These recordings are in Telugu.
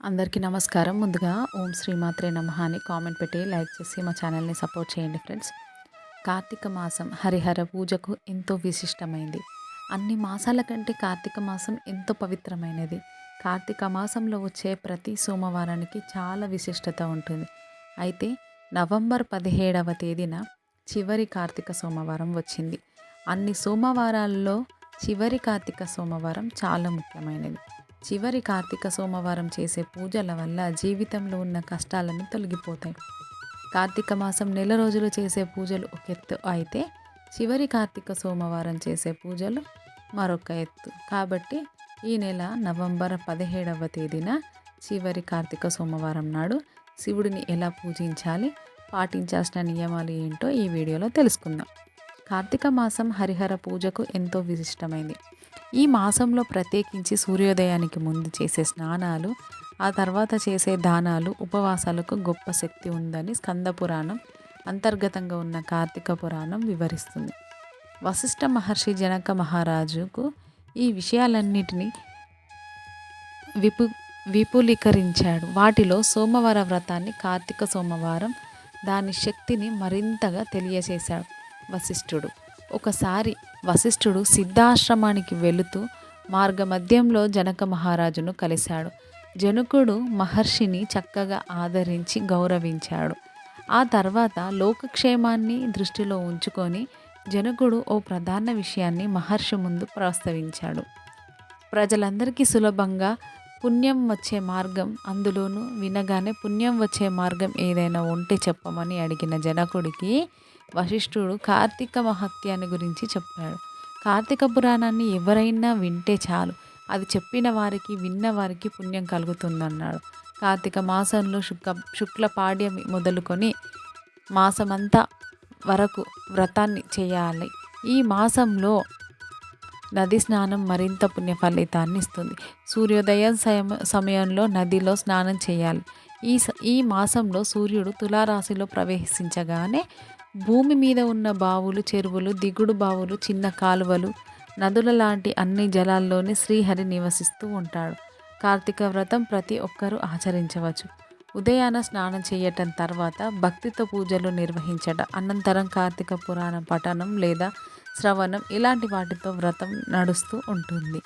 అందరికీ నమస్కారం. ముందుగా ఓం శ్రీమాత్రే నమ అని కామెంట్ పెట్టి లైక్ చేసి మా ఛానల్ని సపోర్ట్ చేయండి ఫ్రెండ్స్. కార్తీక మాసం హరిహర పూజకు ఎంతో విశిష్టమైంది. అన్ని మాసాల కంటే కార్తీక మాసం ఎంతో పవిత్రమైనది. కార్తీక మాసంలో వచ్చే ప్రతి సోమవారానికి చాలా విశిష్టత ఉంటుంది. అయితే నవంబర్ పదిహేడవ తేదీన చివరి కార్తీక సోమవారం వచ్చింది. అన్ని సోమవారాల్లో చివరి కార్తీక సోమవారం చాలా ముఖ్యమైనది. చివరి కార్తీక సోమవారం చేసే పూజల వల్ల జీవితంలో ఉన్న కష్టాలను తొలగిపోతాయి. కార్తీక మాసం నెల రోజులు చేసే పూజలు ఒక ఎత్తు అయితే చివరి కార్తీక సోమవారం చేసే పూజలు మరొక ఎత్తు. కాబట్టి ఈ నెల నవంబర్ పదిహేడవ తేదీన చివరి కార్తీక సోమవారం నాడు శివుడిని ఎలా పూజించాలి పాటించాల్సిన నియమాలు ఏంటో ఈ వీడియోలో తెలుసుకుందాం. కార్తీక మాసం హరిహర పూజకు ఎంతో విశిష్టమైంది. ఈ మాసంలో ప్రత్యేకించి సూర్యోదయానికి ముందు చేసే స్నానాలు ఆ తర్వాత చేసే దానాలు ఉపవాసాలకు గొప్ప శక్తి ఉందని స్కంద పురాణం అంతర్గతంగా ఉన్న కార్తీక పురాణం వివరిస్తుంది. వశిష్ఠ మహర్షి జనక మహారాజుకు ఈ విషయాలన్నిటినీ విపు విపులీకరించాడు. వాటిలో సోమవార వ్రతాన్ని కార్తీక సోమవారం దాని శక్తిని మరింతగా తెలియజేశాడు వశిష్ఠుడు. ఒకసారి వశిష్ఠుడు సిద్ధాశ్రమానికి వెళుతూ మార్గమధ్యంలో జనక మహారాజును కలిశాడు. జనకుడు మహర్షిని చక్కగా ఆదరించి గౌరవించాడు. ఆ తర్వాత లోకక్షేమాన్ని దృష్టిలో ఉంచుకొని జనకుడు ఓ ప్రధాన విషయాన్ని మహర్షి ముందు ప్రస్తావించాడు. ప్రజలందరికీ సులభంగా పుణ్యం వచ్చే మార్గం అందులోనూ వినగానే పుణ్యం వచ్చే మార్గం ఏదైనా ఉంటే చెప్పమని అడిగిన జనకుడికి వశిష్ఠుడు కార్తీక మహత్యాన్ని గురించి చెప్పాడు. కార్తీక పురాణాన్ని ఎవరైనా వింటే చాలు. అది చెప్పిన వారికి విన్న వారికి పుణ్యం కలుగుతుందన్నాడు. కార్తీక మాసంలో శుక్ల శుక్ల పాడ్యం మొదలుకొని మాసమంతా వరకు వ్రతాన్ని చేయాలి. ఈ మాసంలో నది స్నానం మరింత పుణ్య ఫలితాన్ని ఇస్తుంది. సూర్యోదయం సమయంలో నదిలో స్నానం చేయాలి. ఈ ఈ మాసంలో సూర్యుడు తులారాశిలో ప్రవేశించగానే భూమి మీద ఉన్న బావులు చెరువులు దిగుడు బావులు చిన్న కాలువలు నదుల లాంటి అన్ని జలాల్లోనే శ్రీహరి నివసిస్తూ ఉంటాడు. కార్తీక వ్రతం ప్రతి ఒక్కరూ ఆచరించవచ్చు. ఉదయాన స్నానం చేయటం తర్వాత భక్తితో పూజలు నిర్వహించటం అనంతరం కార్తీక పురాణం పఠనం లేదా శ్రవణం ఇలాంటి వాటితో వ్రతం నడుస్తూ ఉంటుంది.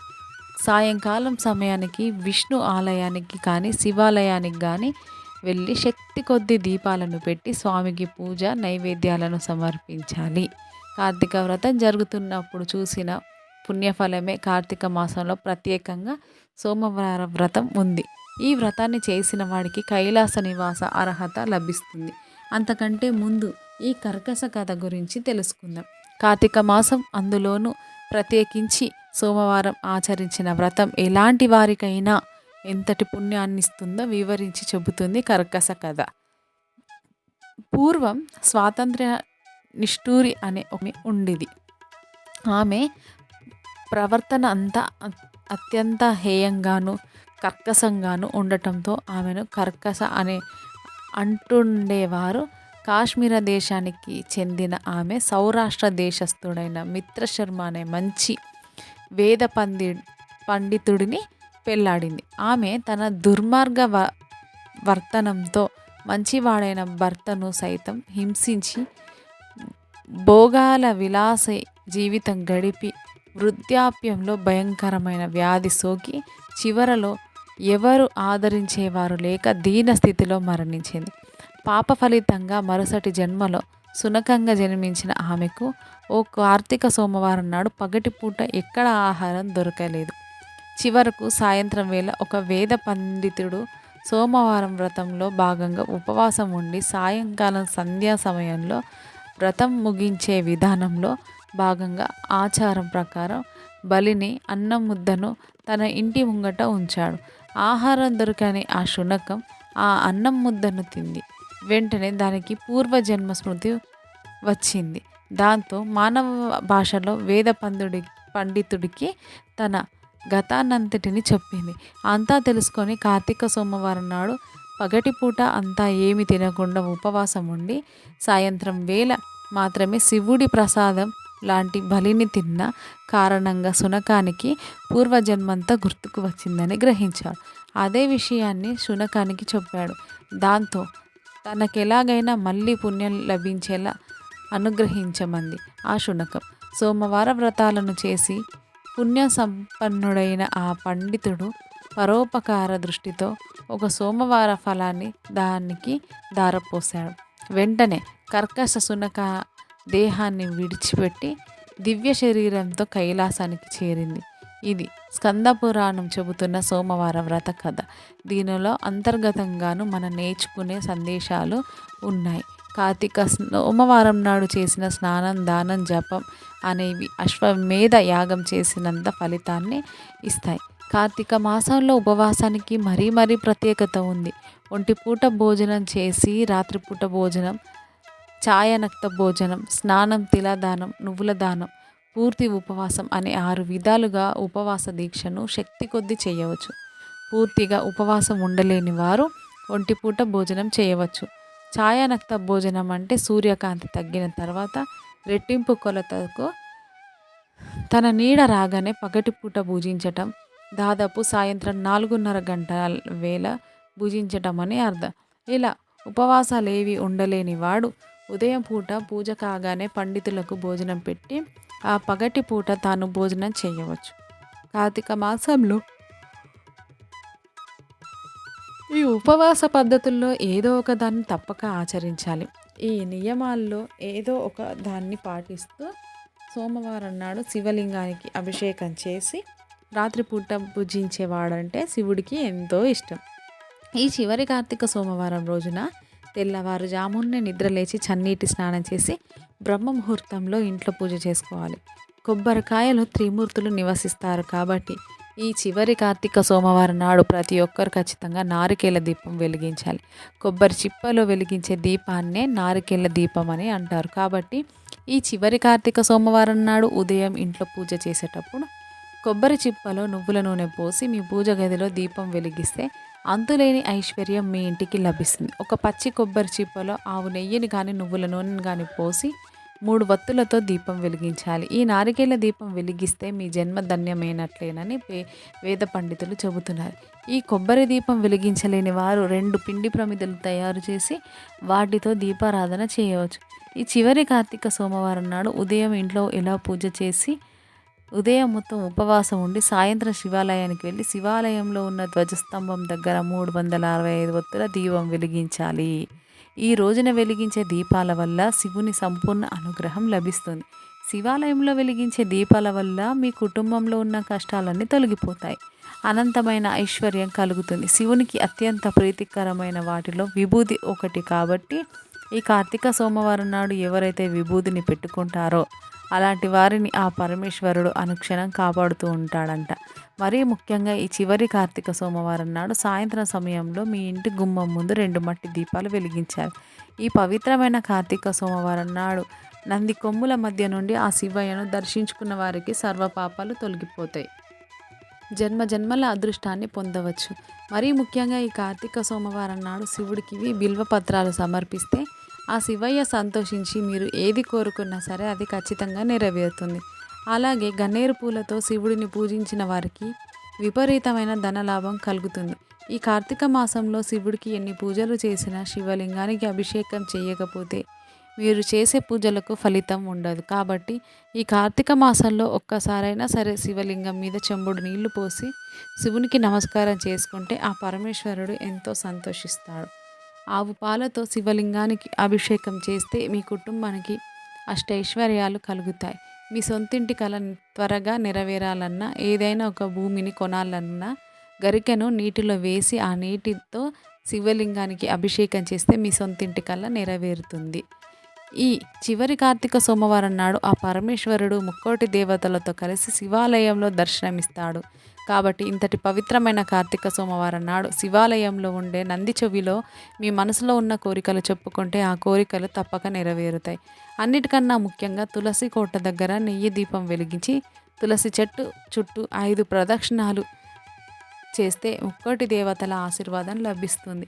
సాయంకాలం సమయానికి విష్ణు ఆలయానికి కానీ శివాలయానికి కానీ వెళ్ళి శక్తి కొద్ది దీపాలను పెట్టి స్వామికి పూజ నైవేద్యాలను సమర్పించాలి. కార్తీక వ్రతం జరుగుతున్నప్పుడు చూసిన పుణ్యఫలమే కార్తీక మాసంలో ప్రత్యేకంగా సోమవార వ్రతం ఉంది. ఈ వ్రతాన్ని చేసిన వాడికి కైలాస నివాస అర్హత లభిస్తుంది. అంతకంటే ముందు ఈ కర్కశ కథ గురించి తెలుసుకుందాం. కార్తీక మాసం అందులోనూ ప్రత్యేకించి సోమవారం ఆచరించిన వ్రతం ఎలాంటి వారికైనా ఎంతటి పుణ్యాన్ని ఇస్తుందో వివరించి చెబుతుంది కర్కస కథ. పూర్వం స్వాతంత్ర్య నిష్ఠూరి అనే ఒక ఉండేది. ఆమె ప్రవర్తన అంతా అత్యంత హేయంగాను కర్కసంగాను ఉండటంతో ఆమెను కర్కస అనే అంటుండేవారు. కాశ్మీర దేశానికి చెందిన ఆమె సౌరాష్ట్ర దేశస్థుడైన మిత్రశర్మ అనే మంచి వేద పంది పండితుడిని పెళ్ళాడింది ఆమె తన దుర్మార్గ వ వర్తనంతో మంచివాడైన భర్తను సైతం హింసించి భోగాల విలాస జీవితం గడిపి వృద్ధాప్యంలో భయంకరమైన వ్యాధి సోకి చివరలో ఎవరు ఆదరించేవారు లేక దీన స్థితిలో మరణించింది. పాప ఫలితంగా మరుసటి జన్మలో సునకంగా జన్మించిన ఆమెకు ఓ కార్తీక సోమవారం నాడు పగటిపూట ఎక్కడ ఆహారం దొరకలేదు. చివరకు సాయంత్రం వేళ ఒక వేద పండితుడు సోమవారం వ్రతంలో భాగంగా ఉపవాసం ఉండి సాయంకాలం సంధ్యా సమయంలో వ్రతం ముగించే విధానంలో భాగంగా ఆచారం ప్రకారం బలిని అన్నం ముద్దను తన ఇంటి ముంగట ఉంచాడు. ఆహారం దొరకని ఆ శునకం ఆ అన్నం ముద్దను తింది. వెంటనే దానికి పూర్వజన్మ స్మృతి వచ్చింది. దాంతో మానవ భాషలో వేద పండుడి పండితుడికి తన గతాన్నంతటిని చెప్పింది. అంతా తెలుసుకొని కార్తీక సోమవారం నాడు పగటిపూట అంతా ఏమి తినకుండా ఉపవాసం ఉండి సాయంత్రం వేళ మాత్రమే శివుడి ప్రసాదం లాంటి బలిని తిన్న కారణంగా శునకానికి పూర్వజన్మంతా గుర్తుకు వచ్చిందని గ్రహించాడు. అదే విషయాన్ని శునకానికి చెప్పాడు. దాంతో తనకెలాగైనా మళ్ళీ పుణ్యం లభించేలా అనుగ్రహించమంది ఆ శునకం. సోమవార వ్రతాలను చేసి పుణ్య సంపన్నుడైన ఆ పండితుడు పరోపకార దృష్టితో ఒక సోమవార ఫలాన్ని దానికి దారపోశాడు. వెంటనే కర్కశ సునక దేహాన్ని విడిచిపెట్టి దివ్య శరీరంతో కైలాసానికి చేరింది. ఇది స్కందపురాణం చెబుతున్న సోమవార వ్రత కథ. దీనిలో అంతర్గతంగాను మనం నేర్చుకునే సందేశాలు ఉన్నాయి. కార్తీక సోమవారం నాడు చేసిన స్నానం దానం జపం అనేవి అశ్వమేధ యాగం చేసినంత ఫలితాన్ని ఇస్తాయి. కార్తీక మాసంలో ఉపవాసానికి మరీ మరీ ప్రత్యేకత ఉంది. ఒంటిపూట భోజనం చేసి రాత్రిపూట భోజనం ఛాయనక్త భోజనం స్నానం తిలదానం నువ్వుల దానం పూర్తి ఉపవాసం అనే ఆరు విధాలుగా ఉపవాస దీక్షను శక్తి కొద్దీ చేయవచ్చు. పూర్తిగా ఉపవాసం ఉండలేని వారు ఒంటిపూట భోజనం చేయవచ్చు. ఛాయానక్త భోజనం అంటే సూర్యకాంతి తగ్గిన తర్వాత రెట్టింపు కొలతకు తన నీడ రాగానే పగటిపూట భుజించటం దాదాపు సాయంత్రం నాలుగున్నర గంటల వేళ భుజించటం అని అర్థం. ఇలా ఉపవాసాలేవి ఉండలేని వాడు ఉదయం పూట పూజ కాగానే పండితులకు భోజనం పెట్టి ఆ పగటి పూట తాను భోజనం చేయవచ్చు. కార్తీక మాసంలో ఈ ఉపవాస పద్ధతుల్లో ఏదో ఒక దాన్ని తప్పక ఆచరించాలి. ఈ నియమాల్లో ఏదో ఒక దాన్ని పాటిస్తూ సోమవారం నాడు శివలింగానికి అభిషేకం చేసి రాత్రిపూట పూజించేవాడంటే శివుడికి ఎంతో ఇష్టం. ఈ చివరి కార్తీక సోమవారం రోజున తెల్లవారుజామున్నే నిద్రలేచి చన్నీటి స్నానం చేసి బ్రహ్మ ముహూర్తంలో ఇంట్లో పూజ చేసుకోవాలి. కొబ్బరికాయలు త్రిమూర్తులు నివసిస్తారు కాబట్టి ఈ చివరి కార్తీక సోమవారం నాడు ప్రతి ఒక్కరు ఖచ్చితంగా నారికేల దీపం వెలిగించాలి. కొబ్బరి చిప్పలో వెలిగించే దీపాన్నే నారికేల దీపం అని అంటారు. కాబట్టి ఈ చివరి కార్తీక సోమవారం నాడు ఉదయం ఇంట్లో పూజ చేసేటప్పుడు కొబ్బరి చిప్పలో నువ్వుల నూనె పోసి మీ పూజ గదిలో దీపం వెలిగిస్తే అంతులేని ఐశ్వర్యం మీ ఇంటికి లభిస్తుంది. ఒక పచ్చి కొబ్బరి చిప్పలో ఆవు నెయ్యిని కానీ నువ్వుల నూనెని కానీ పోసి మూడు వత్తులతో దీపం వెలిగించాలి. ఈ నారికేల దీపం వెలిగిస్తే మీ జన్మ ధన్యమైనట్లేనని వేద పండితులు చెబుతున్నారు. ఈ కొబ్బరి దీపం వెలిగించలేని వారు రెండు పిండి ప్రమిదలు తయారు చేసి వాటితో దీపారాధన చేయవచ్చు. ఈ చివరి కార్తీక సోమవారం నాడు ఉదయం ఇంట్లో ఇలా పూజ చేసి ఉదయం మొత్తం ఉపవాసం ఉండి సాయంత్రం శివాలయానికి వెళ్ళి శివాలయంలో ఉన్న ధ్వజస్తంభం దగ్గర మూడు వందల అరవై ఐదు ఒత్తుల దీపం వెలిగించాలి. ఈ రోజున వెలిగించే దీపాల వల్ల శివుని సంపూర్ణ అనుగ్రహం లభిస్తుంది. శివాలయంలో వెలిగించే దీపాల వల్ల మీ కుటుంబంలో ఉన్న కష్టాలన్నీ తొలగిపోతాయి. అనంతమైన ఐశ్వర్యం కలుగుతుంది. శివునికి అత్యంత ప్రీతికరమైన వాటిలో విభూది ఒకటి కాబట్టి ఈ కార్తీక సోమవారం నాడు ఎవరైతే విభూదిని పెట్టుకుంటారో అలాంటి వారిని ఆ పరమేశ్వరుడు అనుక్షణం కాపాడుతూ ఉంటాడంట. మరీ ముఖ్యంగా ఈ చివరి కార్తీక సోమవారం నాడు సాయంత్రం సమయంలో మీ ఇంటి గుమ్మం ముందు రెండు మట్టి దీపాలు వెలిగించాలి ఈ పవిత్రమైన కార్తీక సోమవారం నాడు నంది కొమ్ముల మధ్య నుండి ఆ శివయ్యను దర్శించుకున్న వారికి సర్వపాపాలు తొలగిపోతాయి. జన్మ జన్మల అదృష్టాన్ని పొందవచ్చు. మరీ ముఖ్యంగా ఈ కార్తీక సోమవారం నాడు శివుడికి బిల్వ పత్రాలు సమర్పిస్తే ఆ శివయ్య సంతోషించి మీరు ఏది కోరుకున్నా సరే అది ఖచ్చితంగా నెరవేరుతుంది. అలాగే గన్నేరు పూలతో శివుడిని పూజించిన వారికి విపరీతమైన ధనలాభం కలుగుతుంది. ఈ కార్తీక మాసంలో శివుడికి ఎన్ని పూజలు చేసినా శివలింగానికి అభిషేకం చేయకపోతే మీరు చేసే పూజలకు ఫలితం ఉండదు. కాబట్టి ఈ కార్తీక మాసంలో ఒక్కసారైనా సరే శివలింగం మీద చెంబుడు నీళ్ళు పోసి శివునికి నమస్కారం చేసుకుంటే ఆ పరమేశ్వరుడు ఎంతో సంతోషిస్తాడు. ఆవు పాలతో శివలింగానికి అభిషేకం చేస్తే మీ కుటుంబానికి అష్టైశ్వర్యాలు కలుగుతాయి. మీ సొంతింటి కళ త్వరగా నెరవేరాలన్నా ఏదైనా ఒక భూమిని కొనాలన్నా గరికెను నీటిలో వేసి ఆ నీటితో శివలింగానికి అభిషేకం చేస్తే మీ సొంతింటి కళ నెరవేరుతుంది. ఈ చివరి కార్తీక సోమవారం నాడు ఆ పరమేశ్వరుడు ముక్కోటి దేవతలతో కలిసి శివాలయంలో దర్శనమిస్తాడు. కాబట్టి ఇంతటి పవిత్రమైన కార్తీక సోమవారం నాడు శివాలయంలో ఉండే నంది చెవిలో మీ మనసులో ఉన్న కోరికలు చెప్పుకుంటే ఆ కోరికలు తప్పక నెరవేరుతాయి. అన్నిటికన్నా ముఖ్యంగా తులసి కోట దగ్గర నెయ్యి దీపం వెలిగించి తులసి చెట్టు చుట్టూ ఐదు ప్రదక్షిణాలు చేస్తే ముక్కోటి దేవతల ఆశీర్వాదం లభిస్తుంది.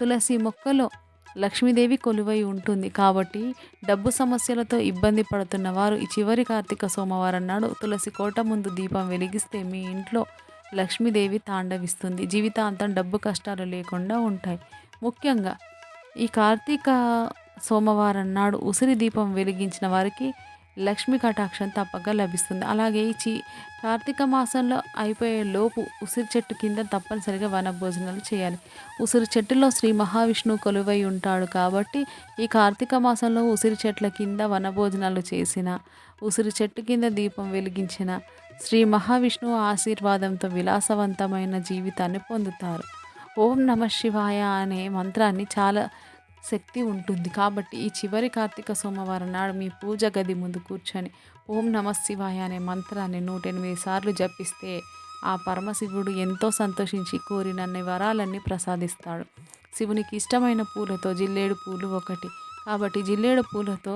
తులసి మొక్కలో లక్ష్మీదేవి కొలువై ఉంటుంది కాబట్టి డబ్బు సమస్యలతో ఇబ్బంది పడుతున్న వారు ఈ చివరి కార్తీక సోమవారం నాడు తులసి కోట ముందు దీపం వెలిగిస్తే మీ ఇంట్లో లక్ష్మీదేవి తాండవిస్తుంది. జీవితాంతం డబ్బు కష్టాలు లేకుండా ఉంటాయి. ముఖ్యంగా ఈ కార్తీక సోమవారం నాడు ఉసిరి దీపం వెలిగించిన వారికి లక్ష్మీ కటాక్షం తప్పక లభిస్తుంది. అలాగే ఈ చి కార్తీక మాసంలో అయిపోయే లోపు ఉసిరి చెట్టు కింద తప్పనిసరిగా వనభోజనాలు చేయాలి. ఉసిరి చెట్టులో శ్రీ మహావిష్ణువు కొలువై ఉంటాడు కాబట్టి ఈ కార్తీక మాసంలో ఉసిరి చెట్ల కింద వన భోజనాలు చేసిన ఉసిరి చెట్టు కింద దీపం వెలిగించిన శ్రీ మహావిష్ణువు ఆశీర్వాదంతో విలాసవంతమైన జీవితాన్ని పొందుతారు. ఓం నమ శివాయ అనే మంత్రాన్ని చాలా శక్తి ఉంటుంది. కాబట్టి ఈ చివరి కార్తీక సోమవారం నాడు మీ పూజ గది ముందు కూర్చొని ఓం నమ శివాయ అనే మంత్రాన్ని నూట ఎనిమిది సార్లు జపిస్తే ఆ పరమశివుడు ఎంతో సంతోషించి కోరినన్ని వరాలన్నీ ప్రసాదిస్తాడు. శివునికి ఇష్టమైన పూలతో జిల్లేడు పూలు ఒకటి. కాబట్టి జిల్లేడు పూలతో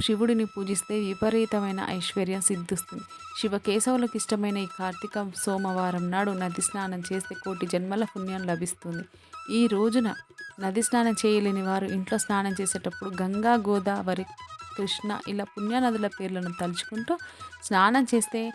శివుడిని పూజిస్తే విపరీతమైన ఐశ్వర్యం సిద్ధిస్తుంది. శివకేశవులకు ఇష్టమైన ఈ కార్తీక సోమవారం నాడు నది స్నానం చేస్తే కోటి జన్మల పుణ్యం లభిస్తుంది. ఈ రోజున నది స్నానం చేయలేని వారు ఇంట్లో స్నానం చేసేటప్పుడు గంగా గోదావరి కృష్ణ ఇలా పుణ్యనదుల పేర్లను తలుచుకుంటూ స్నానం చేస్తే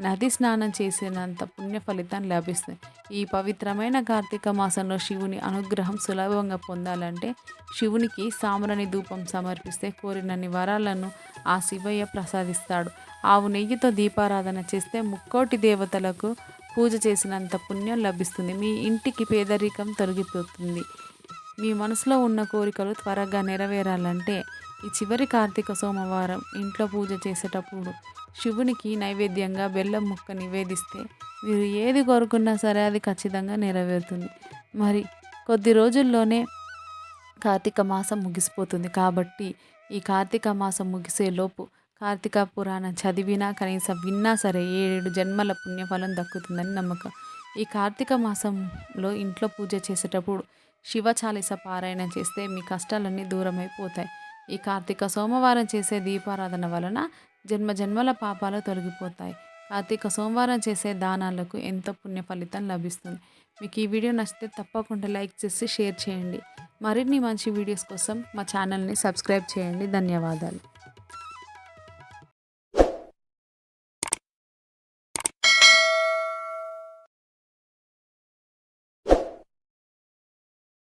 నది స్నానం చేసినంత పుణ్య ఫలితం లభిస్తుంది. ఈ పవిత్రమైన కార్తీక మాసంలో శివుని అనుగ్రహం సులభంగా పొందాలంటే శివునికి సామరని ధూపం సమర్పిస్తే కోరినన్ని వరాలను ఆ శివయ్య ప్రసాదిస్తాడు. ఆవు నెయ్యితో దీపారాధన చేస్తే ముక్కోటి దేవతలకు పూజ చేసినంత పుణ్యం లభిస్తుంది. మీ ఇంటికి పేదరికం తొలగిపోతుంది. మీ మనసులో ఉన్న కోరికలు త్వరగా నెరవేరాలంటే ఈ చివరి కార్తీక సోమవారం ఇంట్లో పూజ చేసేటప్పుడు శివునికి నైవేద్యంగా బెల్లం ముక్క నివేదిస్తే మీరు ఏది కోరుకున్నా సరే అది ఖచ్చితంగా నెరవేరుతుంది. మరి కొద్ది రోజుల్లోనే కార్తీక మాసం ముగిసిపోతుంది కాబట్టి ఈ కార్తీక మాసం ముగిసేలోపు కార్తీక పురాణం చదివినా కనీసం విన్నా సరే ఏడు జన్మల పుణ్యఫలం దక్కుతుందని నమ్మకం. ఈ కార్తీక మాసంలో ఇంట్లో పూజ చేసేటప్పుడు శివ చాలీస పారాయణ చేస్తే మీ కష్టాలన్నీ దూరమైపోతాయి. ఈ కార్తీక సోమవారం చేసే దీపారాధన వలన జన్మ జన్మల పాపాలు తొలగిపోతాయి. కార్తీక సోమవారం చేసే దానాలకు ఎంతో పుణ్య ఫలితం లభిస్తుంది. మీకు ఈ వీడియో నచ్చితే తప్పకుండా లైక్ చేసి షేర్ చేయండి. మరిన్ని మంచి వీడియోస్ కోసం మా ఛానల్ని సబ్స్క్రైబ్ చేయండి. ధన్యవాదాలు.